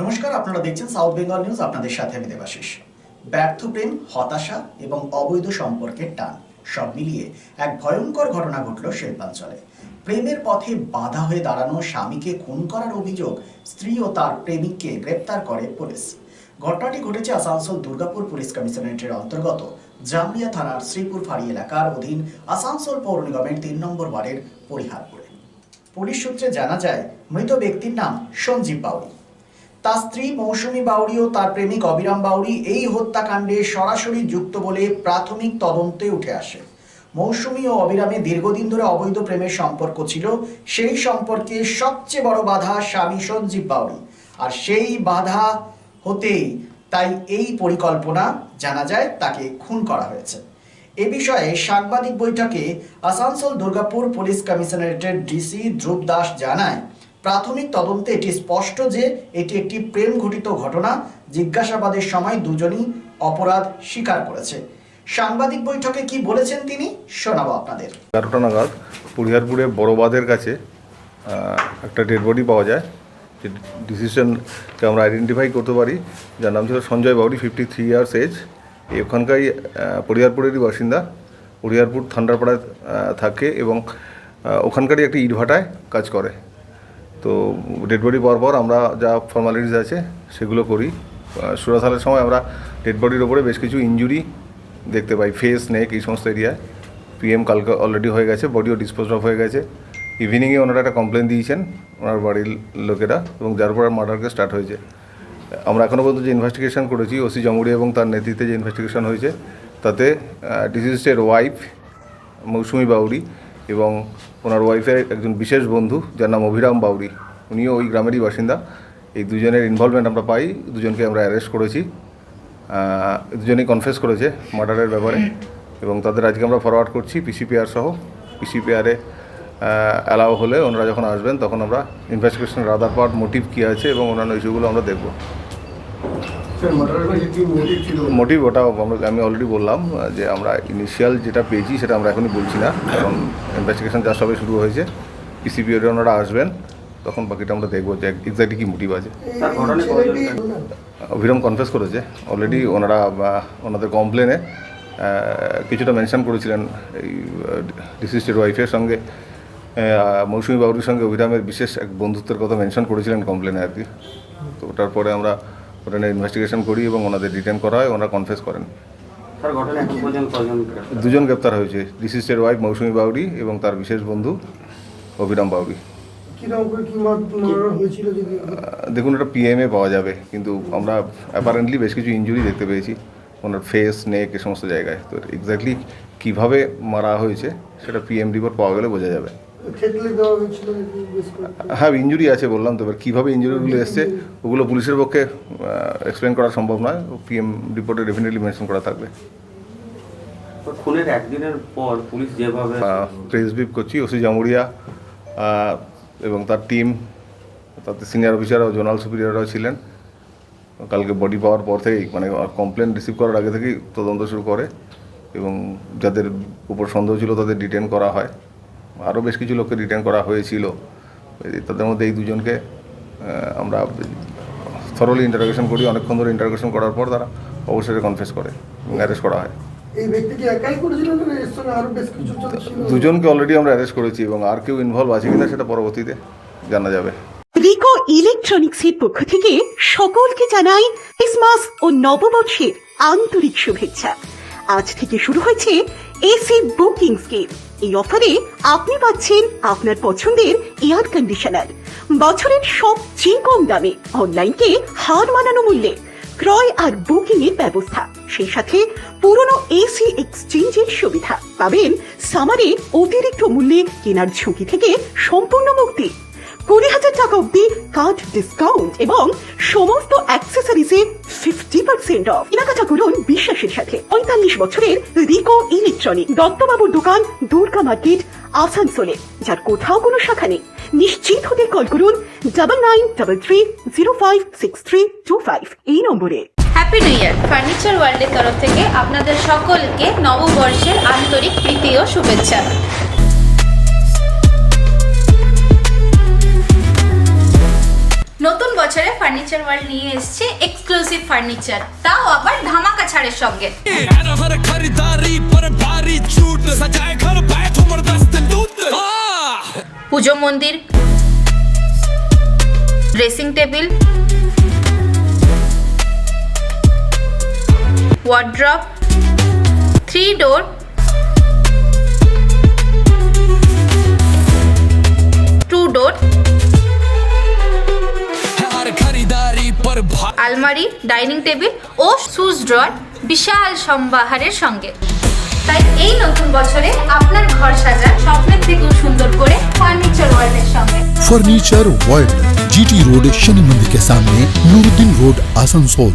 নমস্কার, আপনারা দেখছেন সাউথ বেঙ্গল নিউজ আপনাদের সাথে আমি দেবাশিস। ব্যর্থ প্রেম, হতাশা এবং অবৈধ সম্পর্কের টান, সব মিলিয়ে এক ভয়ঙ্কর ঘটনা ঘটল শিল্পাঞ্চলে। প্রেমের পথে বাধা হয়ে দাঁড়ানো স্বামীকে খুন করার অভিযোগ স্ত্রী ও তার প্রেমিককে গ্রেপ্তার করে পুলিশ। ঘটনাটি ঘটেছে আসানসোল দুর্গাপুর পুলিশ কমিশনারেটের অন্তর্গত জামলিয়া থানার শ্রীপুর ফাঁড়ি এলাকার অধীন আসানসোল পৌর নিগমের তিন নম্বর ওয়ার্ডের পরিহারপুরে। পুলিশ সূত্রে জানা যায়, মৃত ব্যক্তির নাম সঞ্জীব বাউরি তার স্ত্রী মৌসুমী বাউরি ও তার প্রেমিক অবিরাম বাউরি এই হত্যাকাণ্ডে সরাসরি যুক্ত বলে প্রাথমিক তদন্তে উঠে আসে। মৌসুমী ও অবিরামে দীর্ঘদিন ধরে অবৈধ প্রেমের সম্পর্ক ছিল। সেই সম্পর্কে সবচেয়ে বড় বাধা স্বামী সঞ্জীব বাউরি আর সেই বাধা হতেই তাই এই পরিকল্পনা, জানা যায়, তাকে খুন করা হয়েছে। এ বিষয়ে সাংবাদিক বৈঠকে আসানসোল দুর্গাপুর পুলিশ কমিশনারেটের ডিসি ধ্রুব দাস জানায় প্রাথমিক তদন্তে এটি স্পষ্ট যে এটি একটি প্রেম ঘটিত ঘটনা, জিজ্ঞাসাবাদের সময় দুজনই অপরাধ স্বীকার করেছে। সাংবাদিক বৈঠকে কি বলেছেন তিনি, শোনাবো আপনাদের। এগারোটা নাগাদ পুরিহারপুরে বড়বাদের কাছে একটা ডেড বডি পাওয়া যায়। যে ডিসিশনকে আমরা আইডেন্টিফাই করতে পারি, যার নাম ছিল Sanjay Bauri fifty three years age ওখানকারই পরিহারপুরেরই বাসিন্দা। পরিহারপুর থান্ডারপাড়ায় থাকে এবং ওখানকারই একটি ইটভাটায় কাজ করে। তো ডেড বডি পর আমরা যা ফর্মালিটিস আছে সেগুলো করি। সুরাথালের সময় আমরা ডেড বডির ওপরে বেশ কিছু ইনজুরি দেখতে পাই ফেস নেক এই সমস্ত এরিয়ায় পিএম কালকে অলরেডি হয়ে গেছে বডিও ডিসপোজ অফ হয়ে গেছে। ইভিনিংয়ে ওনারা একটা কমপ্লেন দিয়েছেন, ওনার বাড়ির লোকেরা, এবং যার পর মার্ডারকে স্টার্ট হয়েছে। আমরা এখনও পর্যন্ত যে ইনভেস্টিগেশন করেছি ওসি জমুরি এবং তার নেতৃত্বে যে ইনভেস্টিগেশন হয়েছে, তাতে ডিসিজের ওয়াইফ মৌসুমি বাউরি এবং ওনার ওয়াইফের একজন বিশেষ বন্ধু, যার নাম অভিরাম বাউরি। উনিও ওই গ্রামেরই বাসিন্দা। এই দুজনের ইনভলভমেন্ট আমরা পাই, দুজনকে আমরা অ্যারেস্ট করেছি। দুজনেই কনফেস করেছে মার্ডারের ব্যাপারে। এবং তাদের আজকে আমরা ফরওয়ার্ড করছি পিসিপিআর সহ। পিসিপিআরে অ্যালাউ হলে ওনারা যখন আসবেন, তখন আমরা ইনভেস্টিগেশনের আদার পার্ট মোটিভ কী আছে এবং অন্যান্য ইস্যুগুলো আমরা দেখব। মোটিভ ওটা আমরা আমি অলরেডি বললাম যে আমরা ইনিশিয়াল যেটা পেয়েছি সেটা আমরা এখনই বলছি না কারণ ইনভেস্টিগেশন যা সবে শুরু হয়েছে। পিসিপিআরে ওনারা আসবেন তখন বাকিটা আমরা দেখব যে এক্স্যাক্টলি কী মোটিভ আছে। অভিরম কনফেস করেছে। অলরেডি ওনারা ওনাদের কমপ্লেনে কিছুটা মেনশন করেছিলেন এই ডিসিস্টের ওয়াইফের সঙ্গে। মৌসুমী বাবুর সঙ্গে অভিরামের বিশেষ এক বন্ধুত্বের কথা মেনশন করেছিলেন কমপ্লেনে আর কি। তো ওটার পরে আমরা ওটা নিয়ে ইনভেস্টিগেশন করি এবং ওনাদের ডিটেন করা হয় ওনারা কনফেস করেন? দুজন গ্রেপ্তার হয়েছে ডিসিস্টের ওয়াইফ মৌসুমী বাউরি এবং তার বিশেষ বন্ধু অভিরাম বাউরি দেখুন এটা পিএমএ পাওয়া যাবে কিন্তু আমরা অ্যাপারেন্টলি বেশ কিছু ইনজুরি দেখতে পেয়েছি ওনার ফেস নেক এ সমস্ত জায়গায়। তো এক্স্যাক্টলি কীভাবে মারা হয়েছে সেটা পিএম রিপোর্ট পাওয়া গেলে বোঝা যাবে। হ্যাঁ ইঞ্জুরি আছে বললাম তো এবার কীভাবে ইঞ্জুরিগুলো এসছে ওগুলো পুলিশের পক্ষে এক্সপ্লেন করা সম্ভব নয় পিএম রিপোর্টে ডেফিনেটলি মেনশন করা থাকবে। খুনের একদিনের পর পুলিশ যেভাবে প্রেস বিপ করছি ওসি জামুরিয়া এবং তার টিম তাতে সিনিয়র অফিসাররাও জোনাল সুপিরিয়ররাও ছিলেন। কালকে বডি পাওয়ার পর থেকেই মানে কমপ্লেন রিসিভ করার আগে থেকেই তদন্ত শুরু করে এবং যাদের উপর সন্দেহ ছিল তাদের ডিটেন করা হয়। আরও বেশ কিছু লোককে রিটার্ন করা হয়েছিল। তাদের মধ্যে এই দুজনকে আমরা থরলি ইন্টারোগেশন করি। অনেকক্ষণ ধরে ইন্টারোগেশন করার পর তারা অবশ্যই কনফেস করে অ্যারেস্ট করা হয়। দুজনকে অলরেডি আমরা অ্যারেস্ট করেছি এবং আর কেউ ইনভলভ আছে কিনা সেটা পরবর্তীতে জানা যাবে। রিকো ইলেকট্রনিক্সের পক্ষ থেকে সকলকে জানাই ক্রিসমাস ও নববর্ষের আন্তরিক শুভেচ্ছা। আজ থেকে শুরু হয়েছে এসি বুকিং স্কিম এই অফারে আপনি পাচ্ছেন আপনার পছন্দের এয়ার কন্ডিশনার বছরের সবচেয়ে কম দামে অনলাইনকে হার মানানো মূল্যে ক্রয় আর বুকিং এর ব্যবস্থা। সেই সাথে পুরনো এসি এক্সচেঞ্জের সুবিধা পাবেন সামারে অতিরিক্ত মূল্যে কেনার ঝুঁকি থেকে সম্পূর্ণ মুক্তি। কুড়ি হাজার টাকা অব্দি কার্ড ডিসকাউন্ট এবং সমস্ত অ্যাক্সেসরিজে অফ কেনাকাটা করুন বিশ্বাসের সাথে। পঁয়তাল্লিশ বছরের রিকো ইলেকট্রনিক। দত্তবাবুর দোকান দুর্গা মার্কেট, আসানসোলে। যার কোথাও কোনো শাখা নেই। নিশ্চিত হতে কল করুন double nine double three zero five six three two five এই নম্বরে। হ্যাপি নিউ ইয়ার ফার্নিচার ওয়ার্ল্ডের তরফ থেকে আপনাদের সকলকে নববর্ষের আন্তরিক প্রীতি ও শুভেচ্ছা। নতুন বছরে ফার্নিচার ওয়ার্ল্ড নিয়ে এসছে এক্সক্লুসিভ ফার্নিচার তাও আবার ধামাকা ছাড়ের সঙ্গে। পুজো মন্দির dressing table wardrobe three door আলমারি, ডাইনিং টেবিল ও সুজ ড্রয়ার বিশাল সম্ভারের সঙ্গে। তাই এই নতুন বছরে আপনার ঘর সাজা স্বপ্নের থেকেও সুন্দর করে ফার্নিচার ওয়ার্ল্ডের সঙ্গে। Furniture World GT Road Shani মন্দিরের সামনে নুরুদ্দিন রোড আসানসোল